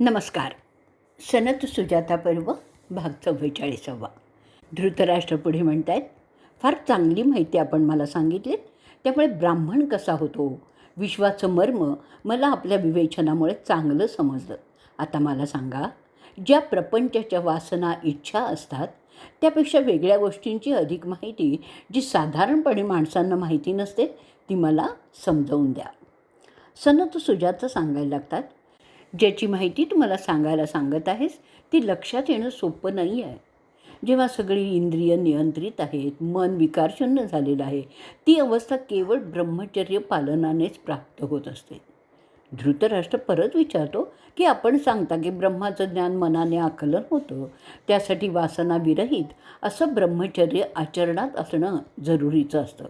नमस्कार. सनत सुजाता पर्व भाग चव्वेचाळीसावा. धृतराष्ट्र पुढे म्हणत आहेत फार चांगली माहिती आपण मला सांगितली त्यामुळे ब्राह्मण कसा होतो? विश्वाचं मर्म मला आपल्या विवेचनामुळे चांगलं समजलं. आता मला सांगा ज्या प्रपंचाच्या वासना इच्छा असतात त्यापेक्षा वेगळ्या गोष्टींची अधिक माहिती जी साधारणपणे माणसांना माहिती नसते ती मला समजावून द्या. सनत सुजाता सांगायला लागतात ज्याची माहिती तुम्हाला सांगायला सांगत आहेस ती लक्षात येणं सोपं नाही आहे. जेव्हा सगळी इंद्रिय नियंत्रित आहेत मन विकारशून्य झालेलं आहे ती अवस्था केवळ ब्रह्मचर्य पालनानेच प्राप्त होत असते. धृतराष्ट्र परत विचारतो की आपण सांगता की ब्रह्माचं ज्ञान मनाने आकलन होतं त्यासाठी वासना विरहित असं ब्रह्मचर्य आचरणात असणं जरुरीचं असतं.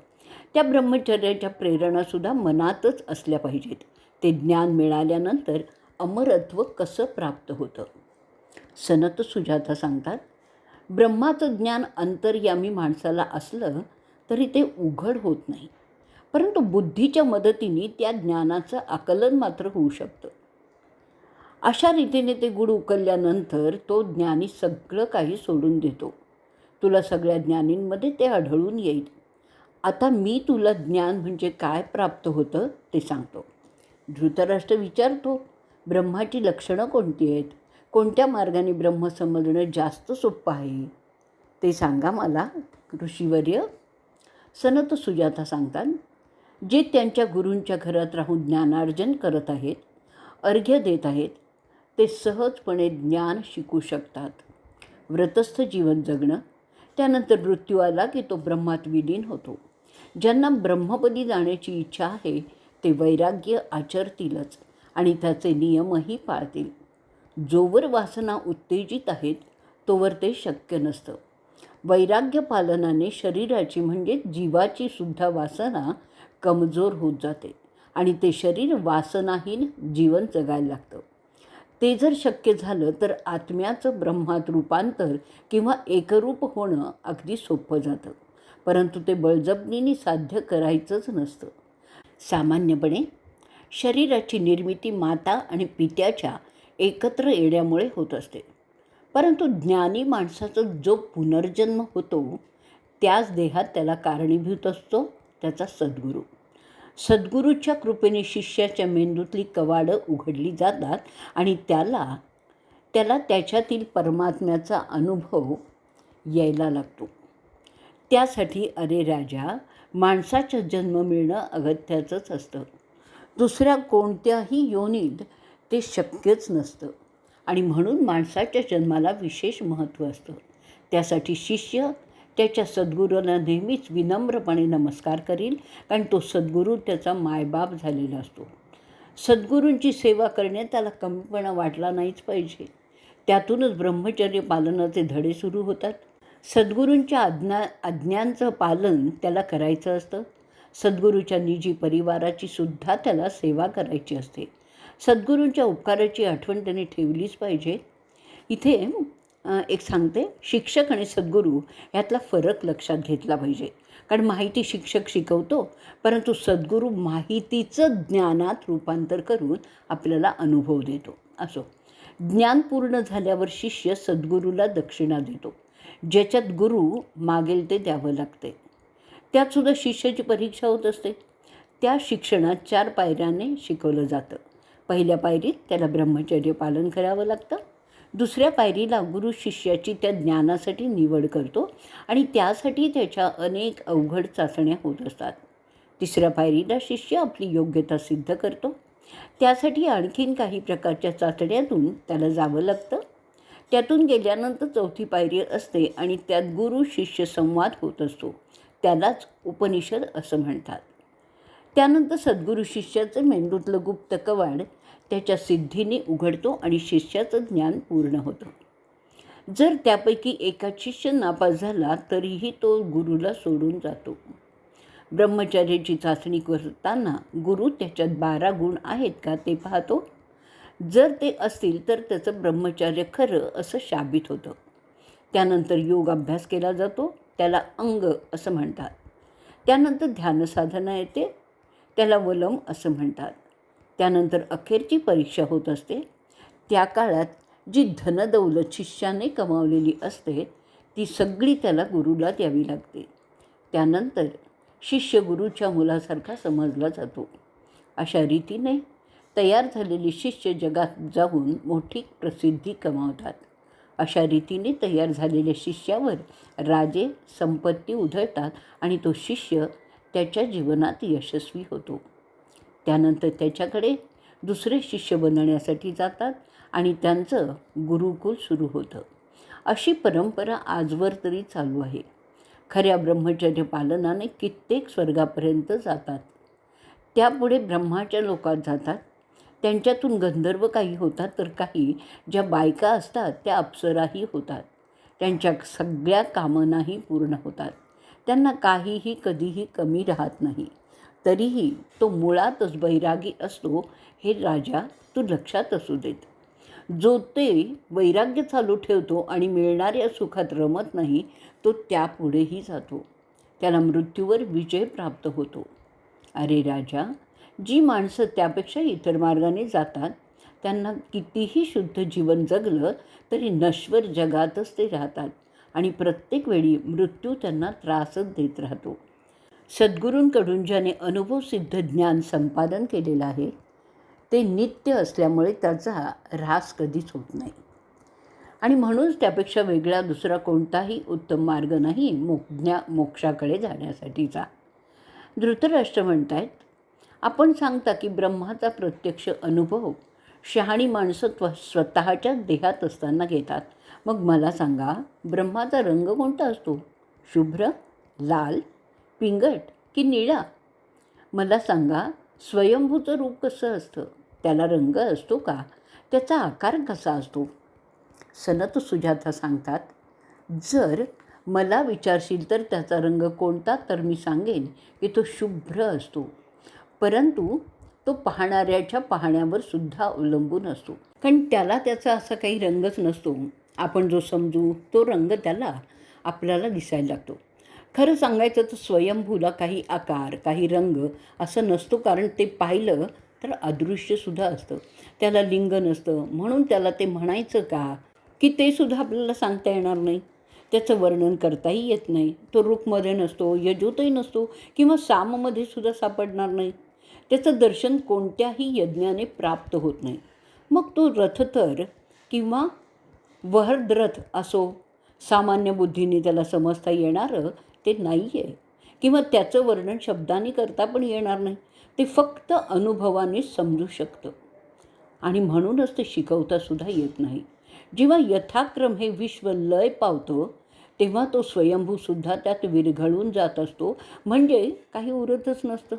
त्या ब्रह्मचर्याच्या प्रेरणासुद्धा मनातच असल्या पाहिजेत. ते ज्ञान मिळाल्यानंतर अमरत्व कसं प्राप्त होतं? सनत सुजाता सांगतात ब्रह्माचं ज्ञान अंतर्यामी माणसाला असलं तरी ते उघड होत नाही. परंतु बुद्धीच्या मदतीने त्या ज्ञानाचं आकलन मात्र होऊ शकतं. अशा रीतीने ते गुढ उकलल्यानंतर तो ज्ञानी सगळं काही सोडून देतो. तुला सगळ्या ज्ञानींमध्ये ते आढळून येईल. आता मी तुला ज्ञान म्हणजे काय प्राप्त होतं ते सांगतो. धृतराष्ट्र विचारतो ब्रह्माची लक्षणं कोणती आहेत? कोणत्या मार्गाने ब्रह्म समजणं जास्त सोपं आहे? ते सांगा मला ऋषीवर्य. सनत सुजाता सांगतात जे त्यांच्या गुरूंच्या घरात राहून ज्ञानार्जन करत आहेत अर्घ्य देत आहेत ते सहजपणे ज्ञान शिकू शकतात. व्रतस्थ जीवन जगणं त्यानंतर मृत्यू आला की तो ब्रह्मात विलीन होतो. ज्यांना ब्रह्मपदी जाण्याची इच्छा आहे ते वैराग्य आचरतीलच. आणि त्याचे नियमही पाळतील. जोवर वासना उत्तेजित आहेत तोवर ते शक्य नसतं. वैराग्य पालनाने शरीराची म्हणजे जीवाची सुद्धा वासना कमजोर होत जाते आणि ते शरीर वासनाहीन जीवन जगायला लागतं. ते जर शक्य झालं तर आत्म्याचं ब्रह्मात रूपांतर किंवा एकरूप होणं अगदी सोपं जातं. परंतु ते बळजबरीने साध्य करायचंच नसतं. सामान्यपणे शरीराची निर्मिती माता आणि पित्याच्या एकत्र येण्यामुळे होत असते. परंतु ज्ञानी माणसाचा जो पुनर्जन्म होतो त्याच देहात त्याला कारणीभूत असतो त्याचा सद्गुरू. सद्गुरूच्या कृपेने शिष्याच्या मेंदूतली कवाडं उघडली जातात आणि त्याला त्याला त्याच्यातील परमात्म्याचा अनुभव यायला लागतो. त्यासाठी अरे राजा माणसाचा जन्म मिळणं अगत्याचंच असतं. दुसऱ्या कोणत्याही योनीत ते शक्यच नसतं. आणि म्हणून माणसाच्या जन्माला विशेष महत्त्व असतं. त्यासाठी शिष्य त्याच्या सद्गुरूंना नेहमीच विनम्रपणे नमस्कार करील कारण तो सद्गुरू त्याचा मायबाप झालेला असतो. सद्गुरूंची सेवा करणे त्याला कमीपणा वाटला नाहीच पाहिजे. त्यातूनच ब्रह्मचर्य पालनाचे धडे सुरू होतात. सद्गुरूंच्या आज्ञा आज्ञांचं पालन त्याला करायचं असतं. सद्गुरूच्या निजी परिवाराची सुद्धा त्याला सेवा करायची असते. सद्गुरूंच्या उपकाराची आठवण त्याने ठेवलीच पाहिजे. इथे एक सांगते शिक्षक आणि सद्गुरू यातला फरक लक्षात घेतला पाहिजे. कारण माहिती शिक्षक शिकवतो परंतु सद्गुरू माहितीचं ज्ञानात रूपांतर करून आपल्याला अनुभव देतो. असो. ज्ञान पूर्ण झाल्यावर शिष्य सद्गुरूला दक्षिणा देतो. ज्याच्यात गुरु मागेल ते द्यावं लागते. त्यातसुद्धा शिष्याची परीक्षा होत असते. त्या शिक्षणात चार पायऱ्याने शिकवलं जातं. पहिल्या पायरीत त्याला ब्रह्मचर्य पालन करावं लागतं. दुसऱ्या पायरीला गुरु शिष्याची त्या ज्ञानासाठी निवड करतो आणि त्यासाठी त्याच्या अनेक अवघड चाचण्या होत असतात. तिसऱ्या पायरीला शिष्य आपली योग्यता सिद्ध करतो. त्यासाठी आणखीन काही प्रकारच्या चाचण्यातून त्याला जावं लागतं. त्यातून गेल्यानंतर चौथी पायरी असते आणि त्यात गुरु शिष्य संवाद होत असतो. त्यालाच उपनिषद असं म्हणतात. त्यानंतर सद्गुरू शिष्याचं मेंदूतलं गुप्त कवाड त्याच्या सिद्धीने उघडतो आणि शिष्याचं ज्ञान पूर्ण होतं. जर त्यापैकी एका शिष्य नापास झाला तरीही तो गुरुला सोडून जातो. ब्रह्मचर्याची चाचणी करताना गुरु त्याच्यात बारा गुण आहेत का ते पाहतो. जर ते असतील तर त्याचं ब्रह्मचर्य खरं असं शाबित होतं. त्यानंतर योग अभ्यास केला जातो. त्याला अंग असं म्हणतात. त्यानंतर ध्यानसाधना येते. त्याला वलम असं म्हणतात. त्यानंतर अखेरची परीक्षा होत असते. त्या काळात जी धनदौलत शिष्याने कमावलेली असते ती सगळी त्याला गुरुला द्यावी लागते. त्यानंतर शिष्य गुरुच्या मुलासारखा समजला जातो. अशा रीतीने तयार झालेले शिष्य जगात जाऊन मोठी प्रसिद्धी कमावतात. अशा रीतीने तयार झालेल्या शिष्यावर राजे संपत्ती उधळतात आणि तो शिष्य त्याच्या जीवनात यशस्वी होतो. त्यानंतर त्याच्याकडे दुसरे शिष्य बनण्यासाठी जातात आणि त्यांचं गुरुकुल सुरू होतं. अशी परंपरा आजवर तरी चालू आहे. खऱ्या ब्रह्मचर्य पालनाने कित्येक स्वर्गापर्यंत जातात. त्यापुढे ब्रह्माच्या लोकात जातात. त्यांच्यातून गंधर्व काही होतात तर काही ज्या बायका असतात त्या अप्सराही होतात. त्यांच्या सगळ्या कामनाही पूर्ण होतात. त्यांना काहीही कधीही कमी राहत नाही. तरीही तो मुळातच बैरागी असतो हे राजा तू लक्षात असू देत. जो ते वैराग्य चालू ठेवतो आणि मिळणाऱ्या सुखात रमत नाही तो त्यापुढेही जातो. त्याला मृत्यूवर विजय प्राप्त होतो. अरे राजा जी माणसं त्यापेक्षा इतर मार्गाने जातात त्यांना कितीही शुद्ध जीवन जगलं तरी नश्वर जगातच ते राहतात आणि प्रत्येक वेळी मृत्यू त्यांना त्रासच देत राहतो. सद्गुरूंकडून ज्याने अनुभवसिद्ध ज्ञान संपादन केलेलं आहे ते नित्य असल्यामुळे त्याचा ऱ्हास कधीच होत नाही. आणि म्हणूनच त्यापेक्षा वेगळा दुसरा कोणताही उत्तम मार्ग नाही मोज्ञा मोक्षाकडे जाण्यासाठीचा. धृतराष्ट्र आहेत आपण सांगता की ब्रह्माचा प्रत्यक्ष अनुभव शहाणी माणसं त्व स्वतःच्या देहात असताना घेतात. मग मला सांगा ब्रह्माचा रंग कोणता असतो? शुभ्र लाल पिंगट की निळा? मला सांगा स्वयंभूचं रूप कसं असतं? त्याला रंग असतो का? त्याचा आकार कसा असतो? सनत सुजाता सांगतात जर मला विचारशील तर त्याचा रंग कोणता तर मी सांगेन की तो शुभ्र असतो. परंतु तो पाहणाऱ्याच्या पाहण्यावर सुद्धा अवलंबून असतो. कारण त्याला त्याचा असा काही रंगच नसतो. आपण जो समजू तो रंग त्याला आपल्याला दिसायला लागतो. खरं सांगायचं तर स्वयंभूला काही आकार काही रंग असं नसतो. कारण ते पाहिलं तर अदृश्यसुद्धा असतं. त्याला लिंग नसतं. म्हणून त्याला ते म्हणायचं का? की ते सुद्धा आपल्याला सांगता येणार नाही. त्याचं वर्णन करताही येत नाही. तो रूपमध्ये नसतो यजूतही नसतो किंवा साममध्ये सुद्धा सापडणार नाही. त्याचं दर्शन कोणत्याही यज्ञाने प्राप्त होत नाही. मग तो रथ तर किंवा वहरद्रथ असो सामान्य बुद्धीने त्याला समजता येणारं ते नाही आहे किंवा त्याचं वर्णन शब्दाने करता पण येणार नाही. ते फक्त अनुभवाने समजू शकतं. आणि म्हणूनच ते शिकवतासुद्धा येत नाही. जेव्हा यथाक्रम हे विश्व लय पावतं तेव्हा तो स्वयंभूसुद्धा त्यात विरघळून जात असतो. म्हणजे काही उरतच नसतं.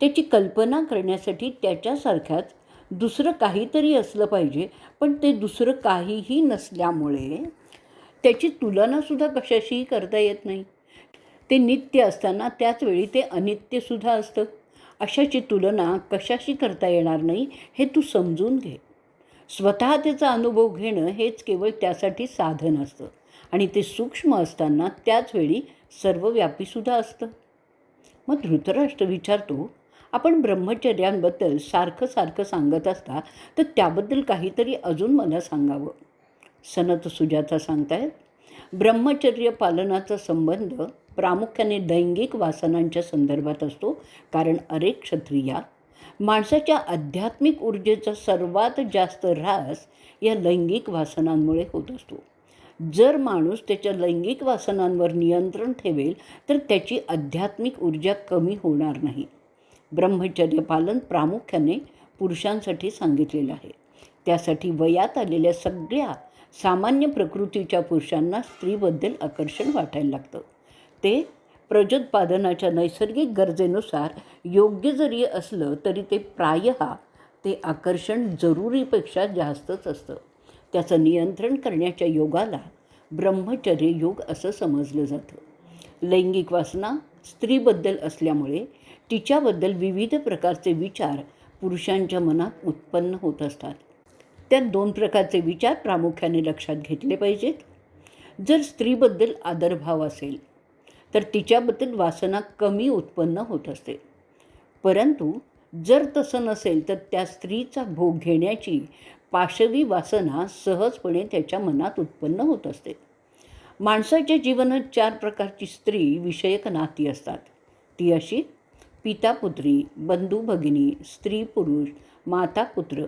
त्याची कल्पना करण्यासाठी त्याच्यासारख्याच दुसरं काहीतरी असलं पाहिजे पण ते दुसरं काहीही नसल्यामुळे त्याची तुलनासुद्धा कशाशीही करता येत नाही. ते नित्य असताना त्याच वेळी ते अनित्यसुद्धा असतं. अशाची तुलना कशाशी करता येणार नाही हे तू समजून घे. स्वतः त्याचा अनुभव घेणं हेच केवळ त्यासाठी साधन असतं आणि ते सूक्ष्म असताना त्याच वेळी सर्वव्यापीसुद्धा असतं. मग धृतराष्ट्र विचारतो आपण ब्रह्मचर्यांबद्दल सारखं सारखं सांगत असता तर त्याबद्दल काहीतरी अजून मला सांगावं. सनत सुजाता सांगतायत ब्रह्मचर्य पालनाचा संबंध प्रामुख्याने लैंगिक वासनांच्या संदर्भात असतो कारण अरे क्षत्रिया माणसाच्या आध्यात्मिक ऊर्जेचा सर्वात जास्त ऱ्हास या लैंगिक वासनांमुळे होत असतो. जर माणूस त्याच्या लैंगिक वासनांवर नियंत्रण ठेवेल तर त्याची आध्यात्मिक ऊर्जा कमी होणार नाही. ब्रह्मचर्य पालन प्रामुख्याने पुरुषांसाठी सांगितलेलं आहे. त्यासाठी वयात आलेल्या सगळ्या सामान्य प्रकृतीच्या पुरुषांना स्त्रीबद्दल आकर्षण वाटायला लागतं. ते प्रजोत्पादनाच्या नैसर्गिक गरजेनुसार योग्य जरी असलं तरी ते प्रायः ते आकर्षण जरुरीपेक्षा जास्तच असतं. त्याचं नियंत्रण करण्याच्या योगाला ब्रह्मचर्य योग असं समजलं जातं. लैंगिक वासना स्त्रीबद्दल असल्यामुळे तिच्याबद्दल विविध प्रकारचे विचार पुरुषांच्या मनात उत्पन्न होत असतात. त्यात दोन प्रकारचे विचार प्रामुख्याने लक्षात घेतले पाहिजेत. जर स्त्रीबद्दल आदरभाव असेल तर तिच्याबद्दल वासना कमी उत्पन्न होत असते. परंतु जर तसं नसेल तर त्या स्त्रीचा भोग घेण्याची पाशवी वासना सहजपणे त्याच्या मनात उत्पन्न होत असते. माणसाच्या जीवनात चार प्रकारची स्त्री विषयक नाती असतात. ती अशी पिता पुत्री बंधू भगिनी स्त्री पुरुष माता पुत्र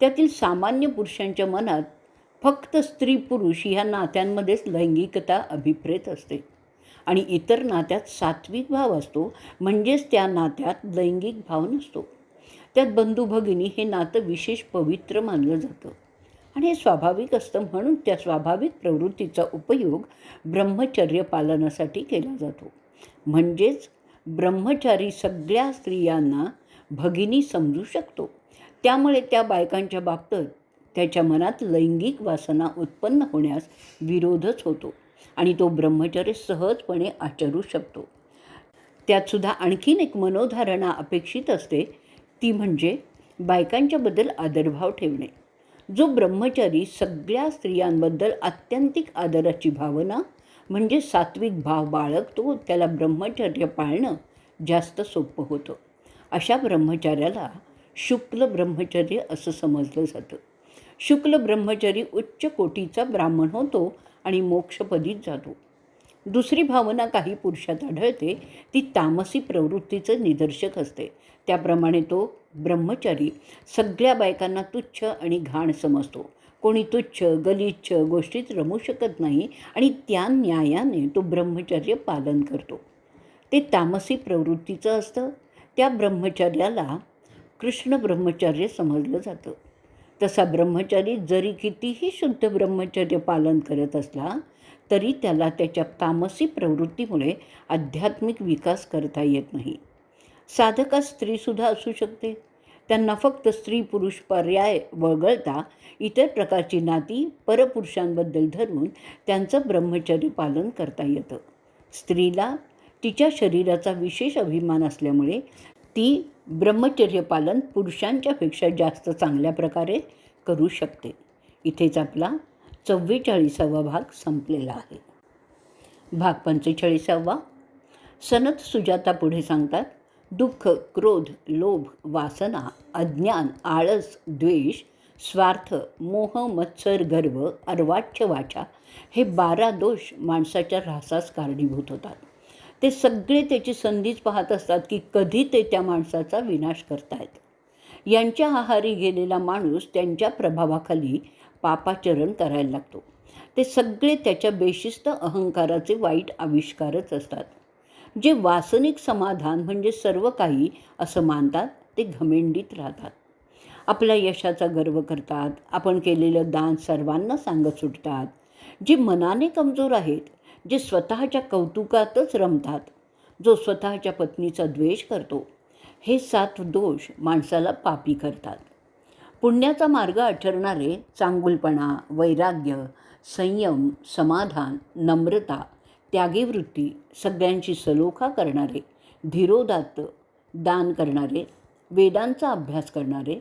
त्यातील सामान्य पुरुषांच्या मनात फक्त स्त्री पुरुष ह्या नात्यांमध्येच लैंगिकता अभिप्रेत असते. आणि इतर नात्यात सात्विक भाव असतो म्हणजेच त्या नात्यात लैंगिक भाव नसतो. त्यात बंधू भगिनी हे नातं विशेष पवित्र मानलं जातं. आणि हे स्वाभाविक असतं म्हणून त्या स्वाभाविक प्रवृत्तीचा उपयोग ब्रह्मचर्य पालनासाठी केला जातो. म्हणजेच ब्रह्मचारी सगळ्या स्त्रियांना भगिनी समजू शकतो. त्यामुळे त्या बायकांच्या बाबतीत त्याच्या मनात लैंगिक वासना उत्पन्न होण्यास विरोधच होतो. आणि तो ब्रह्मचर्य सहजपणे आचरू शकतो. त्यातसुद्धा आणखीन एक मनोधारणा अपेक्षित असते ती म्हणजे बायकांच्याबद्दल आदरभाव ठेवणे. जो ब्रह्मचारी सगळ्या स्त्रियांबद्दल आत्यंतिक आदराची भावना म्हणजे सात्विक भाव बाळगतो त्याला ब्रह्मचर्य पाळणं जास्त सोपं होतं. अशा ब्रह्मचार्याला शुक्ल ब्रह्मचर्य असं समजलं जातं. शुक्ल ब्रह्मचारी उच्च कोटीचा ब्राह्मण होतो आणि मोक्षपदीच जातो. दुसरी भावना काही पुरुषात आढळते ती तामसी प्रवृत्तीचं निदर्शक असते. त्याप्रमाणे तो ब्रह्मचारी सगळ्या बायकांना तुच्छ आणि घाण समजतो. कोणी तुच्छ गलिच्छ गोष्टीत रमू शकत नाही आणि त्या न्यायाने तो ब्रह्मचर्य पालन करतो. ते तामसी प्रवृत्तीचं असतं. त्या ब्रह्मचर्याला कृष्ण ब्रह्मचर्य समजलं जातं. तसा ब्रह्मचारी जरी कितीही शुद्ध ब्रह्मचर्य पालन करत असला तरी त्याला त्याच्या तामसी प्रवृत्तीमुळे आध्यात्मिक विकास करता येत नाही. साधका स्त्रीसुद्धा असू शकते. त्यांना फक्त स्त्री पुरुष पर्याय वगळता इतर प्रकारची नाती परपुरुषांबद्दल धरून त्यांचं ब्रह्मचर्य पालन करता येतं. स्त्रीला तिच्या शरीराचा विशेष अभिमान असल्यामुळे ती ब्रह्मचर्यपालन पुरुषांच्यापेक्षा जास्त चांगल्या प्रकारे करू शकते. इथेच आपला चव्वेचाळीसावा भाग संपलेला आहे. भाग पंचेचाळीसावा. सनत सुजाता पुढे सांगतात दुःख क्रोध लोभ वासना अज्ञान आळस द्वेष स्वार्थ मोह मत्सर गर्व अर्वाच्य वाचा हे बारा दोष माणसाच्या ऱ्हासास कारणीभूत होतात. ते सगळे त्याची संधीच पाहत असतात की कधी ते त्या माणसाचा विनाश करतायत. यांच्या आहारी गेलेला माणूस त्यांच्या प्रभावाखाली पापाचरण करायला लागतो. ते सगळे त्याच्या बेशिस्त अहंकाराचे वाईट आविष्कारच असतात. जे वासनिक समाधान म्हणजे सर्व काही असं मानतात ते घमेंडीत राहतात. आपल्या यशाचा गर्व करतात आपण केलेलं दान सर्वांना सांगत सुटतात. जे मनाने कमजोर आहेत जे स्वतःच्या कौतुकातच रमतात जो स्वतःच्या पत्नीचा द्वेष करतो हे सात दोष माणसाला पापी करतात. पुण्याचा मार्ग आचरणारे चांगुलपणा वैराग्य संयम समाधान नम्रता त्यागीवृत्ती सगळ्यांची सलोखा करणारे धीरोदात्त दान करणारे वेदांचा अभ्यास करणारे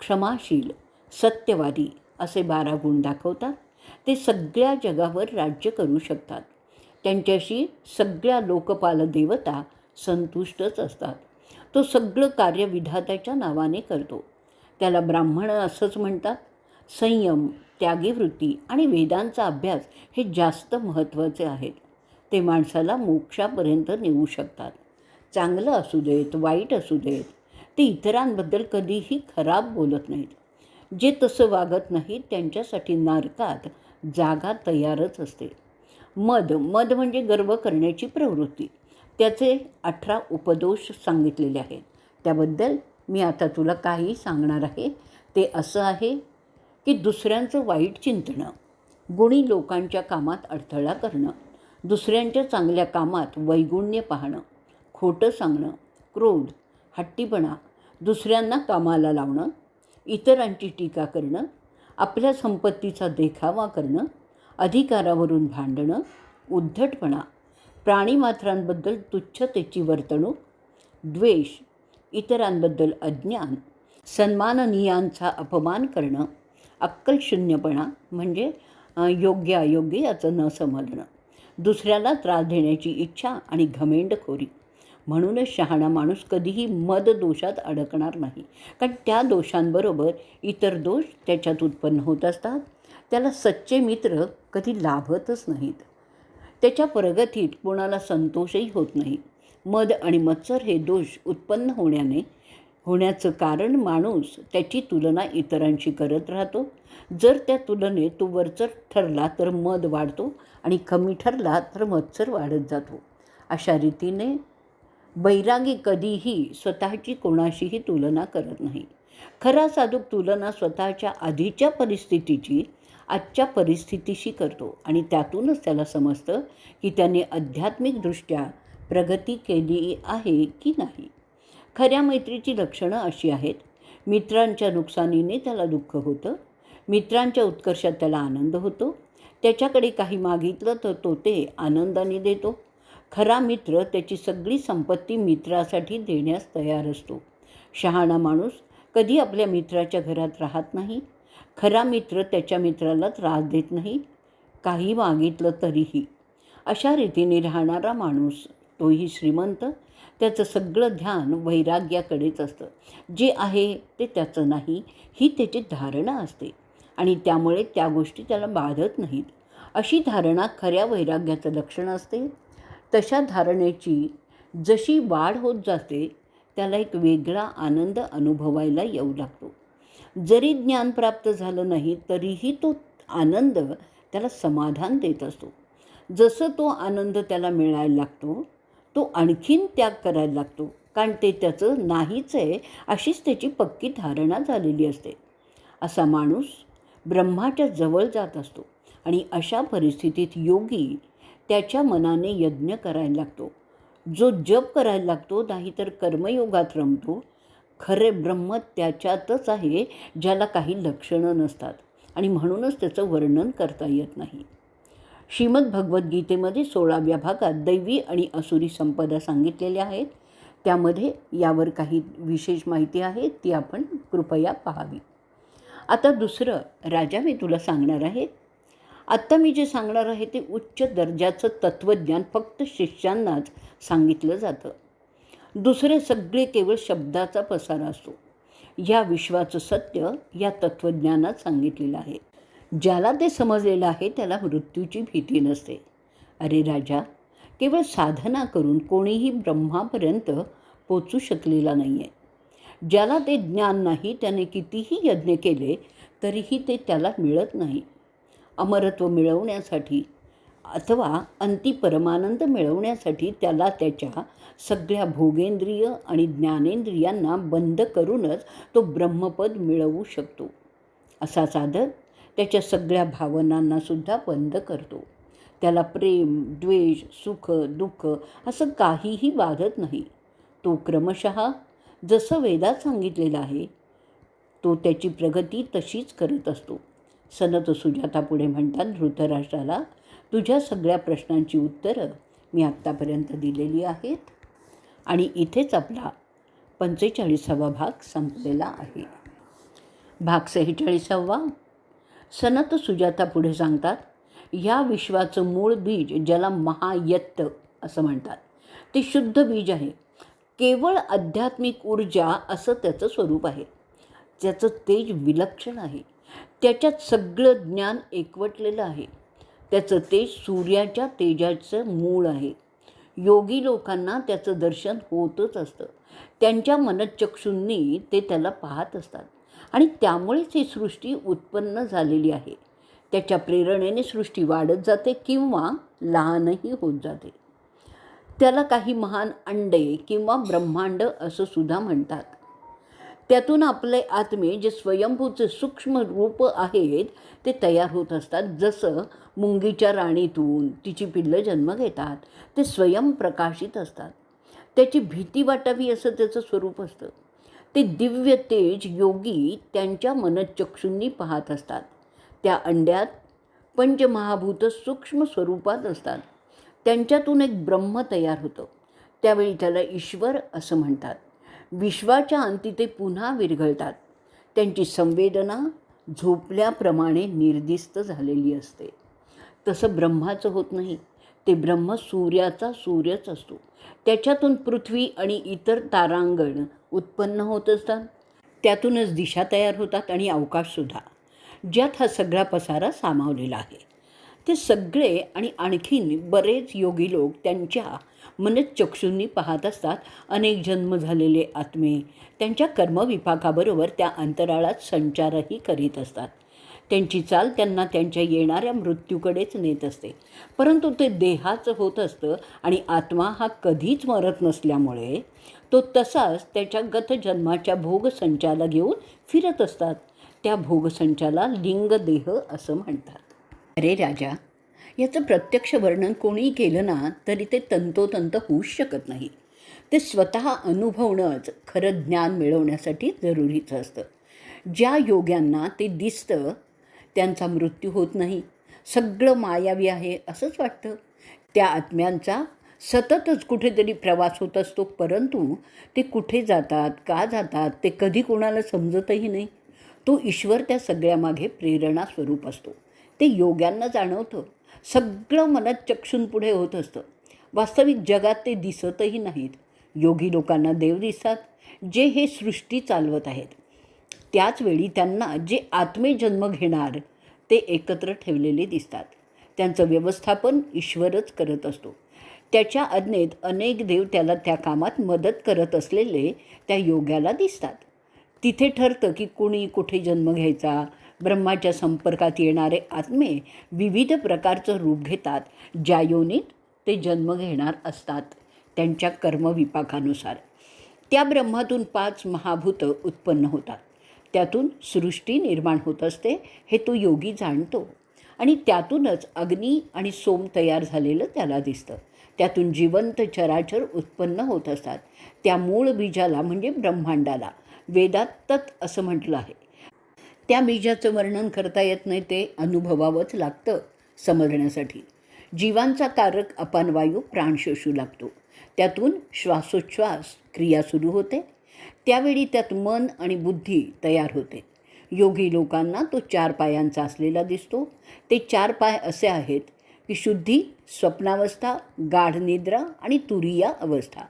क्षमाशील सत्यवादी असे बारा गुण दाखवतात ते सगळ्या जगावर राज्य करू शकतात. त्यांच्याशी सगळ्या लोकपाल देवता संतुष्टच असतात. तो सगळं कार्य विधात्याच्या नावाने करतो. त्याला ब्राह्मण असंच म्हणतात. संयम त्यागीवृत्ती आणि वेदांचा अभ्यास हे जास्त महत्त्वाचे आहेत. ते माणसाला मोक्षापर्यंत नेऊ शकतात. चांगलं असू देत वाईट असू देत ते इतरांबद्दल कधीही खराब बोलत नाहीत. जे तसं वागत नाहीत त्यांच्यासाठी नारकात जागा तयारच असते. मद मद म्हणजे गर्व करण्याची प्रवृत्ती. त्याचे अठरा उपदोष सांगितलेले आहेत. त्याबद्दल मी आता तुला काही सांगणार आहे. ते असं आहे की दुसऱ्यांचं वाईट चिंतणं गुणी लोकांच्या कामात अडथळा करणं दुसऱ्यांच्या चांगल्या कामात वैगुण्य पाहणं खोटं सांगणं क्रोध हट्टीपणा दुसऱ्यांना कामाला लावणं इतरांची टीका करणं आपल्या संपत्तीचा देखावा करणं अधिकारावरून भांडणं उद्धटपणा प्राणीमात्रांबद्दल तुच्छतेची वर्तणूक द्वेष इतरांबद्दल अज्ञान सन्माननीयांचा अपमान करणं अक्कलशून्यपणा म्हणजे योग्य अयोग्य याचं न समजणं दुसऱ्याला त्रास देण्याची इच्छा आणि घमेंडखोरी. म्हणूनच शहाणा माणूस कधीही मद दोषात अडकणार नाही. कारण त्या दोषांबरोबर इतर दोष त्याच्यात उत्पन्न होत असतात. त्याला सच्चे मित्र कधी लाभतच नाहीत. त्याच्या प्रगतीत कोणाला संतोषही होत नाही. मद आणि मत्सर हे दोष उत्पन्न होण्याने होण्याचं कारण माणूस त्याची तुलना इतरांशी करत राहतो. जर त्या तुलनेत तो वरचर ठरला तर मद वाढतो आणि कमी ठरला तर मत्सर वाढत जातो. अशा रीतीने बैरागी कधीही स्वतःची कोणाशीही तुलना करत नाही. खरा साधूक तुलना स्वतःच्या आधीच्या परिस्थितीची आजच्या परिस्थितीशी करतो. आणि त्यातूनच त्याला समजतं की त्याने आध्यात्मिकदृष्ट्या प्रगती केली आहे की नाही. खऱ्या मैत्रीची लक्षणं अशी आहेत. मित्रांच्या नुकसानीने त्याला दुःख होतं. मित्रांच्या उत्कर्षात त्याला आनंद होतो. त्याच्याकडे काही मागितलं तर तो ते आनंदाने देतो. खरा मित्र त्याची सगळी संपत्ती मित्रासाठी देण्यास तयार असतो. शहाणा माणूस कधी आपल्या मित्राच्या घरात राहत नाही. खरा मित्र त्याच्या मित्राला त्रास देत नाही काही मागितलं तरीही. अशा रीतीने राहणारा माणूस तोही श्रीमंत त्याचं सगळं ध्यान वैराग्याकडेच असतं. जे आहे ते त्याचं नाही ही त्याची धारणा असते. आणि त्यामुळे त्या गोष्टी त्याला बाधत नाहीत. अशी धारणा खऱ्या वैराग्याचं लक्षण असते. तशा धारणेची जशी वाढ होत जाते त्याला एक वेगळा आनंद अनुभवायला येऊ लागतो. जरी ज्ञान प्राप्त झालं नाही तरीही तो आनंद त्याला समाधान देत असतो. जसं तो आनंद त्याला मिळायला लागतो तो आणखीन त्याग करायला लागतो. कारण ते त्याचं नाहीच आहे अशीच त्याची पक्की धारणा झालेली असते. असा माणूस ब्रह्माच्या जवळ जात असतो आणि अशा परिस्थितीत योगी त्याच्या मनाने यज्ञ करायला लागतो. जो जप करायला लागतो नाहीतर कर्मयोगात रमतो खरे ब्रह्म त्याच्यातच आहे ज्याला काही लक्षणं नसतात. आणि म्हणूनच त्याचं वर्णन करता येत नाही. श्रीमद भगवद्गीतेमध्ये सोळाव्या भागात दैवी आणि असुरी संपदा सांगितलेल्या आहेत. त्यामध्ये यावर काही विशेष माहिती आहे ती आपण कृपया पाहावी. आता दुसरं राजा मी तुला सांगणार आहे. आत्ता मी जे सांगणार आहे ते उच्च दर्जाचं तत्त्वज्ञान फक्त शिष्यांनाच सांगितलं जातं. दुसरे सगळे केवळ शब्दाचा पसारा असतो. या विश्वाचं सत्य या तत्त्वज्ञानात सांगितलेलं आहे. ज्याला ते समजलेलं आहे त्याला मृत्यूची भीती नसते. अरे राजा केवळ साधना करून कोणीही ब्रह्मापर्यंत पोचू शकलेला नाही आहे ज्याला ते ज्ञान नाही त्याने कितीही यज्ञ केले तरीही ते त्याला मिळत नाही. अमरत्व मिळवण्यासाठी अथवा अंती परमानंद मिळवण्यासाठी त्याला त्याच्या सगळ्या भोगेंद्रिय आणि ज्ञानेंद्रियांना बंद करूनच तो ब्रह्मपद मिळवू शकतो. असा साधक त्याच्या सगळ्या भावनांनासुद्धा बंद करतो. त्याला प्रेम द्वेष सुख दुःख असं काहीही बाधत नाही. तो क्रमशः जसं वेदात सांगितलेलं आहे तो त्याची प्रगती तशीच करत असतो. सनत सुजाता पुढे म्हणतात धृतराष्ट्राला तुझ्या सगळ्या प्रश्नांची उत्तरं मी आत्तापर्यंत दिलेली आहेत. आणि इथेच आपला पंचेचाळीसावा भाग संपलेला आहे. भाग सेहेचाळीसावा. सनत सुजाता पुढे सांगतात या विश्वाचं मूळ बीज ज्याला महायत्त असं म्हणतात. ते शुद्ध बीज आहे. केवळ आध्यात्मिक ऊर्जा असं त्याचं स्वरूप आहे. त्याचं तेज विलक्षण आहे. त्याच्यात सगळं ज्ञान एकवटलेलं आहे. त्याचं तेज सूर्याच्या तेजाचं मूळ आहे. योगी लोकांना त्याचं दर्शन होतच असतं. त्यांच्या मनचक्षूंनी ते त्याला पाहत असतात. आणि त्यामुळेच ही सृष्टी उत्पन्न झालेली आहे. त्याच्या प्रेरणेने सृष्टी वाढत जाते किंवा लहानही होत जाते. त्याला काही महान अंडे किंवा ब्रह्मांड असं सुद्धा म्हणतात. त्यातून आपले आत्मे जे स्वयंभूचे सूक्ष्म रूप आहेत ते तयार होत असतात. जसं मुंगीच्या राणीतून तिची पिल्लं जन्म घेतात ते स्वयंप्रकाशित असतात. त्याची भीती वाटावी असं त्याचं स्वरूप असतं. ते दिव्य तेज योगी त्यांच्या मनचक्षूंनी पाहत असतात. त्या अंड्यात पंचमहाभूत सूक्ष्म स्वरूपात असतात. त्यांच्यातून एक ब्रह्म तयार होतं. त्यावेळी त्याला ईश्वर असं म्हणतात. विश्वाच्या अंती ते पुन्हा विरघळतात. त्यांची संवेदना झोपल्याप्रमाणे निर्दिस्त झालेली असते. तसं ब्रह्माचं होत नाही. ते ब्रह्म सूर्याचा सूर्यच असतो. त्याच्यातून पृथ्वी आणि इतर तारांगण उत्पन्न होत असतात. त्यातूनच दिशा तयार होतात आणि अवकाशसुद्धा ज्यात हा सगळा पसारा सामावलेला आहे. ते सगळे आणि आणखीन बरेच योगी लोक त्यांच्या मनचक्षूंनी पाहत असतात अनेक जन्म झालेले आत्मे. त्यांच्या कर्मविपाकाबरोबर त्या अंतराळात संचारही करीत असतात. त्यांची चाल त्यांना त्यांच्या येणाऱ्या मृत्यूकडेच नेत असते. परंतु ते देहाचं होत असतं आणि आत्मा हा कधीच मरत नसल्यामुळे तो तसाच त्याच्या गतजन्माच्या भोगसंचाला घेऊन फिरत असतात. त्या भोगसंचाला लिंगदेह असं म्हणतात. अरे राजा याचं प्रत्यक्ष वर्णन कोणीही केलं ना तरी ते तंतोतंत होऊच शकत नाही. ते स्वतः अनुभवणंच खरं ज्ञान मिळवण्यासाठी जरुरीचं असतं. ज्या योग्यांना ते दिसतं त्यांचा मृत्यू होत नाही. सगळं मायावी आहे असंच वाटतं. त्या आत्म्यांचा सततच कुठेतरी प्रवास होत असतो परंतु ते कुठे जातात का जातात ते कधी कोणाला समजतही नाही. तो ईश्वर त्या सगळ्यामागे प्रेरणा स्वरूप असतो. ते योग्यांना जाणवतं. सगळं मनात चक्षून पुढे होत असतं. वास्तविक जगात ते दिसतही नाहीत. योगी लोकांना देव दिसतात जे हे सृष्टी चालवत आहेत. त्याचवेळी त्यांना जे आत्मे जन्म घेणार ते एकत्र ठेवलेले दिसतात. त्यांचं व्यवस्थापन ईश्वरच करत असतो. त्याच्या आज्ञेत अनेक देव त्याला त्या कामात मदत करत असलेले त्या योग्याला दिसतात. तिथे ठरतं की कुणी कुठे जन्म घ्यायचा ब्रह्माच्या संपर्कात येणारे आत्मे विविध प्रकारचं रूप घेतात. ज्या योनीत ते जन्म घेणार असतात त्यांच्या कर्मविपाकानुसार. त्या ब्रह्मातून पाच महाभूत उत्पन्न होतात. त्यातून सृष्टी निर्माण होत असते हे तो योगी जाणतो. आणि त्यातूनच अग्नी आणि सोम तयार झालेलं त्याला दिसतं. त्यातून जिवंत चराचर उत्पन्न होत असतात. त्या मूळ बीजाला म्हणजे ब्रह्मांडाला वेदात तत् असं म्हटलं आहे. त्या बीजाचं वर्णन करता येत नाही ते अनुभवावंच लागतं समजण्यासाठी. जीवांचा कारक अपान वायू प्राण शोषू लागतो. त्यातून श्वासोच्छ्वास क्रिया सुरू होते. त्यावेळी त्यात मन आणि बुद्धी तयार होते. योगी लोकांना तो चार पायांचा असलेला दिसतो. ते चार पाय असे आहेत की शुद्धी स्वप्नावस्था गाढनिद्रा आणि तुरिया अवस्था.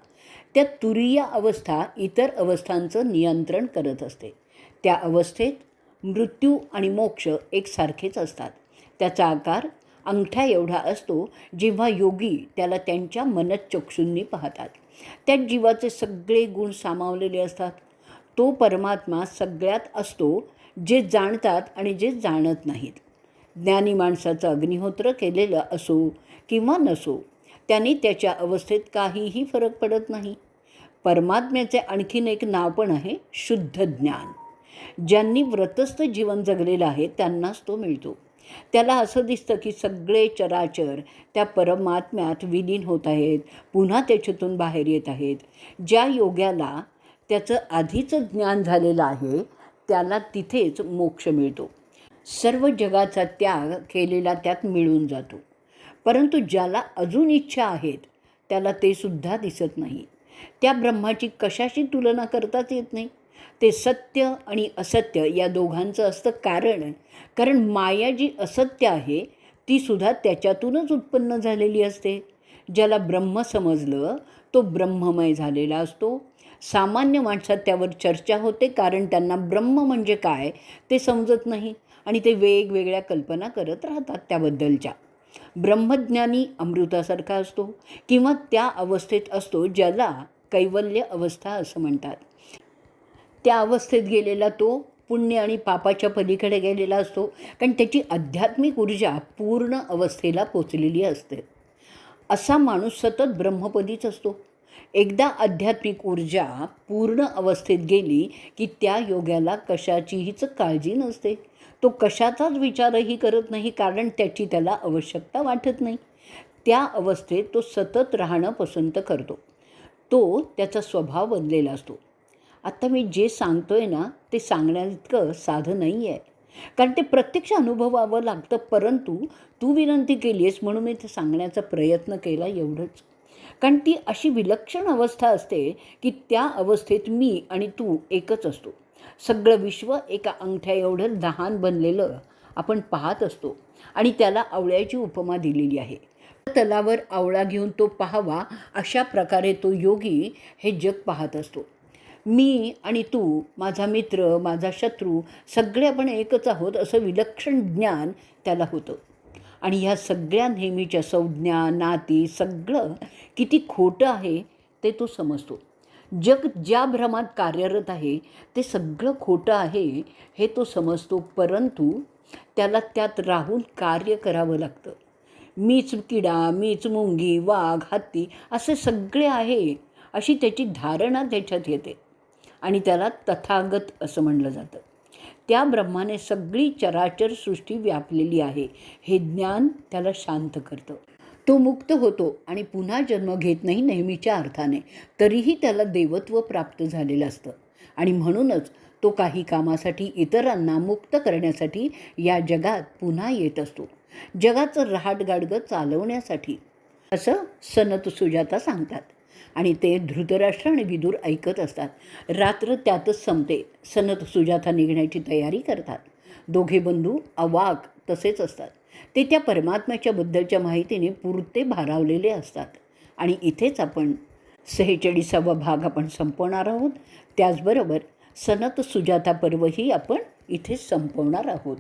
त्या तुरिया अवस्था इतर अवस्थांचं नियंत्रण करत असते. त्या अवस्थेत मृत्यू आणि मोक्ष एकसारखेच असतात. त्याचा आकार अंगठ्या एवढा असतो जेव्हा योगी त्याला त्यांच्या मनचक्षूंनी पाहतात. त्यात जीवाचे सगळे गुण सामावलेले असतात. तो परमात्मा सगळ्यात असतो जे जाणतात आणि जे जाणत नाहीत. ज्ञानी माणसाचं अग्निहोत्र केलेलं असो किंवा नसो त्याने त्याच्या अवस्थेत काहीही फरक पडत नाही. परमात्म्याचे आणखीन एक नाव पण आहे शुद्ध ज्ञान. ज्यांनी व्रतस्थ जीवन जगलेलं आहे त्यांनाच तो मिळतो. त्याला असं दिसतं की सगळे चराचर त्या परमात्म्यात विलीन होत आहेत पुन्हा त्याच्यातून बाहेर येत आहेत. ज्या योग्याला त्याचं आधीचं ज्ञान झालेलं आहे त्याला तिथेच मोक्ष मिळतो. सर्व जगाचा त्याग केलेला त्यात मिळून जातो. परंतु ज्याला अजून इच्छा आहेत त्याला ते सुद्धा दिसत नाही. त्या ब्रह्माची कशाशी तुलना करताच येत नाही. ते सत्य आणि असत्य या दोघांचं असतं कारण. कारण माया जी असत्य आहे ती सुद्धा त्याच्यातूनच उत्पन्न झालेली असते. ज्याला ब्रह्म समजलं तो ब्रह्ममय झालेला असतो. सामान्य माणसात त्यावर चर्चा होते कारण त्यांना ब्रह्म म्हणजे काय ते समजत नाही आणि ते वेगवेगळ्या कल्पना करत राहतात त्याबद्दलच्या. ब्रह्मज्ञानी अमृतासारखा असतो किंवा त्या अवस्थेत असतो ज्याला कैवल्य अवस्था असं म्हणतात. त्या अवस्थेत गेलेला तो पुण्य आणि पापाच्या पलीकडे गेलेला असतो. कारण त्याची आध्यात्मिक ऊर्जा पूर्ण अवस्थेला पोचलेली असते. असा माणूस सतत ब्रह्मपदीच असतो. एकदा आध्यात्मिक ऊर्जा पूर्ण अवस्थेत गेली की त्या योग्याला कशाचीहीच काळजी नसते. तो कशाचाच विचारही करत नाही कारण त्याची त्याला आवश्यकता वाटत नाही. त्या अवस्थेत तो सतत राहणं पसंत करतो. तो त्याचा स्वभाव बनलेला असतो. आत्ता मी जे सांगतो आहे ना ते सांगण्याइतकं साधं नाही आहे कारण ते प्रत्यक्ष अनुभवावं लागतं परंतु तू विनंती केली आहेस म्हणून मी ते सांगण्याचा प्रयत्न केला एवढंच. कारण ती अशी विलक्षण अवस्था असते की त्या अवस्थेत मी आणि तू एकच असतो. सगळं विश्व एका अंगठ्या एवढं लहान बनलेलं आपण पाहत असतो आणि त्याला आवळ्याची उपमा दिलेली आहे. तलावर आवळा घेऊन तो पाहावा अशा प्रकारे तो योगी हे जग पाहत असतो. मी आणि तू माझा मित्र माझा शत्रू सगळे आपण एकच आहोत असं विलक्षण ज्ञान त्याला होतं. आणि ह्या सगळ्या नेहमीच्या संज्ञा नाती सगळं किती खोटं आहे ते तो समजतो. जग ज्या भ्रमात कार्यरत आहे ते सगळं खोटं आहे हे तो समजतो परंतु त्याला त्यात राहून कार्य करावं लागतं. मीच किडा मीच मुंगी वाघ हत्ती असे सगळे आहे अशी त्याची धारणा त्याच्यात येते. आणि त्याला तथागत असं म्हणलं जातं. त्या ब्रह्माने सगळी चराचर सृष्टी व्यापलेली आहे. हे ज्ञान त्याला शांत करतं. तो मुक्त होतो आणि पुन्हा जन्म घेत नाही नेहमीच्या अर्थाने. तरीही त्याला देवत्व प्राप्त झालेलं असतं. आणि म्हणूनच तो काही कामासाठी इतरांना मुक्त करण्यासाठी या जगात पुन्हा येत असतो. जगाचं रहाटगाडगं चालवण्यासाठी. असं सनत सुजाता सांगतात. आणि ते धृतराष्ट्र आणि विदूर ऐकत असतात. रात्र त्यातच संपते. सनत सुजाता निघण्याची तयारी करतात. दोघे बंधू अवाक तसेच असतात. ते त्या परमात्म्याच्या बद्दलच्या माहितीने पुरते भारावलेले असतात. आणि इथेच आपण सेहेचाळीसावा भाग आपण संपवणार आहोत. त्याचबरोबर सनत सुजाता पर्वही आपण इथे संपवणार आहोत.